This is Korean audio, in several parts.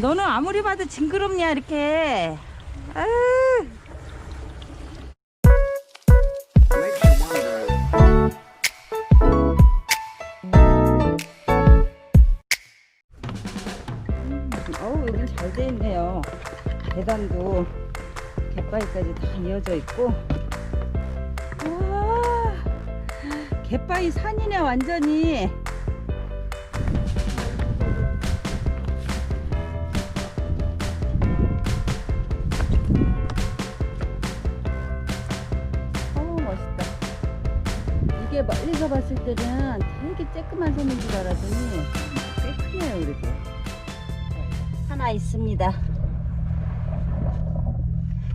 너는 아무리 봐도 징그럽냐 이렇게. 아유. 어우 여기 잘돼 있네요. 계단도 갯바위까지 다 이어져 있고. 와, 갯바위 산이네 완전히. 멀리서 봤을 때는 되게 쬐끄만 섬인 줄 알았더니 꽤 크네요 그래도. 하나 있습니다.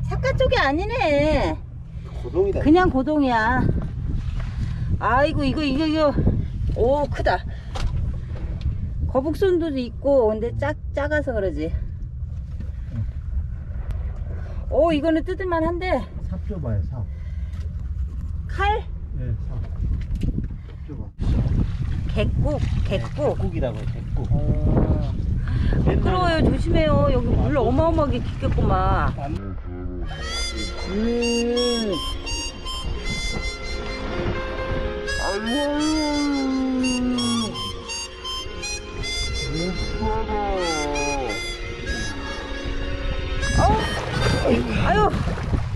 사카 쪽이 아니네. 고동이다. 그냥 고동이야. 아이고 이거 이거 이거 오 크다. 거북손도 있고 근데 작 작아서 그러지. 오 이거는 뜯을만 한데 삽 줘봐요, 삽. 칼 네, 삽. 줘봐. 개국 개국. 국이라고 해, 국국. 어. 부끄러워요 조심해요 여기 물 어마어마하게 깊겠구만. 음. 아유,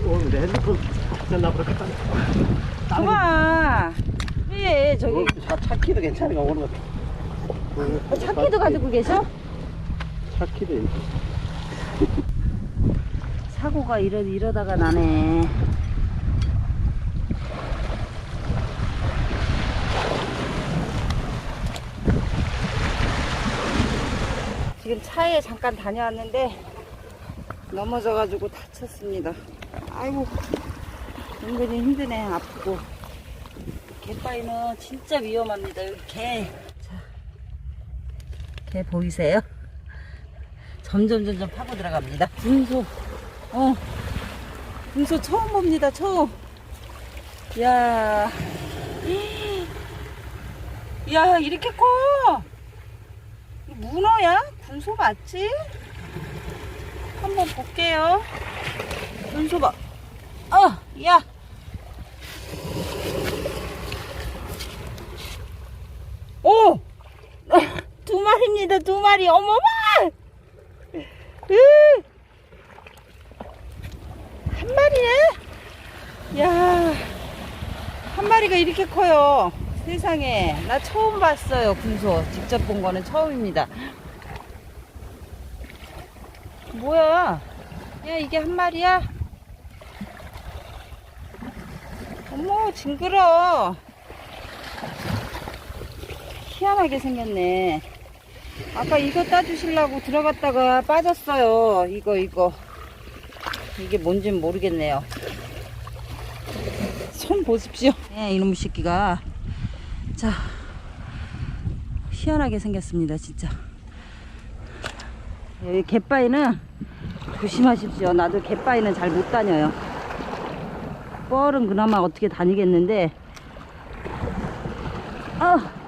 오늘 내 핸드폰 그렇겠다. 그만. 예, 저기 차, 차 키도 괜찮은가 오는 것 같아. 차키도 가지고 계셔? 차 키도. 사고가 이러, 이러다가 나네. 지금 차에 잠깐 다녀왔는데 넘어져가지고 다쳤습니다. 아이고, 은근히 힘드네, 아프고. 갯바위는 진짜 위험합니다. 여기 개. 자, 개 보이세요? 점점 점점 파고 들어갑니다. 분소, 어, 분소 처음 봅니다. 처음. 야, 야 이렇게 커. 문어야? 군소 맞지? 한번 볼게요. 군소 봐. 어, 야. 오! 두 마리입니다, 두 마리. 어머마! 으! 한 마리네? 야, 한 마리가 이렇게 커요. 세상에. 나 처음 봤어요, 군소. 직접 본 거는 처음입니다. 뭐야? 야, 이게 한 마리야? 어머, 징그러. 희한하게 생겼네. 아까 이거 따주시려고 들어갔다가 빠졌어요. 이거, 이거. 이게 뭔지는 모르겠네요. 손 보십시오. 네, 이놈의 새끼가. 자, 희한하게 생겼습니다, 진짜. 여기 갯바위는 조심하십시오. 나도 갯바위는 잘 못 다녀요. 뻘은 그나마 어떻게 다니겠는데, 아,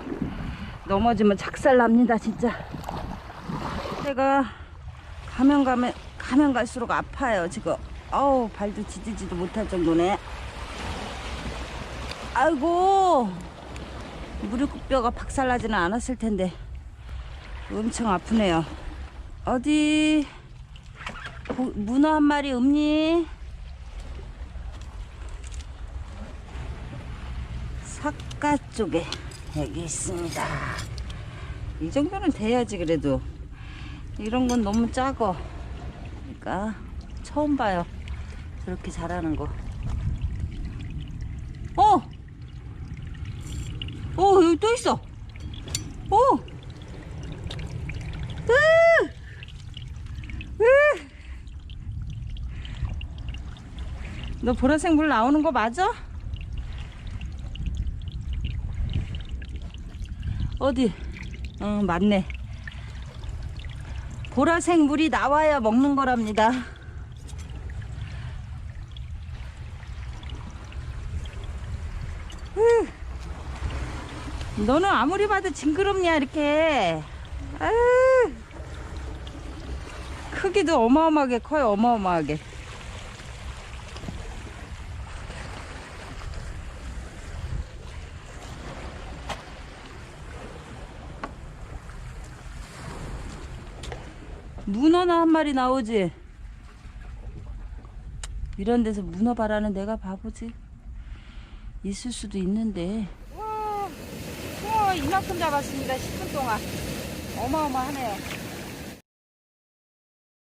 넘어지면 작살 납니다, 진짜. 제가 가면 가면 가면 갈수록 아파요 지금. 아우 발도 지지지도 못할 정도네. 아이고 무릎뼈가 박살나지는 않았을 텐데 엄청 아프네요. 어디 고- 문어 한 마리 없니? 삿가 쪽에 여기 있습니다. 이 정도는 돼야지 그래도 이런 건 너무 작어. 그러니까 처음 봐요. 저렇게 잘하는 거. 어! 어, 여기 또 있어. 어! 으! 으! 너 보라색 물 나오는 거 맞아? 어디? 어, 맞네. 보라색 물이 나와야 먹는 거랍니다. 으, 너는 아무리 봐도 징그럽냐 이렇게. 아유. 크기도 어마어마하게 커요, 어마어마하게. 문어나 한 마리 나오지? 이런 데서 문어 바라는 내가 바보지. 있을 수도 있는데. 와, 숭어 이만큼 잡았습니다. 10분 동안. 어마어마하네요.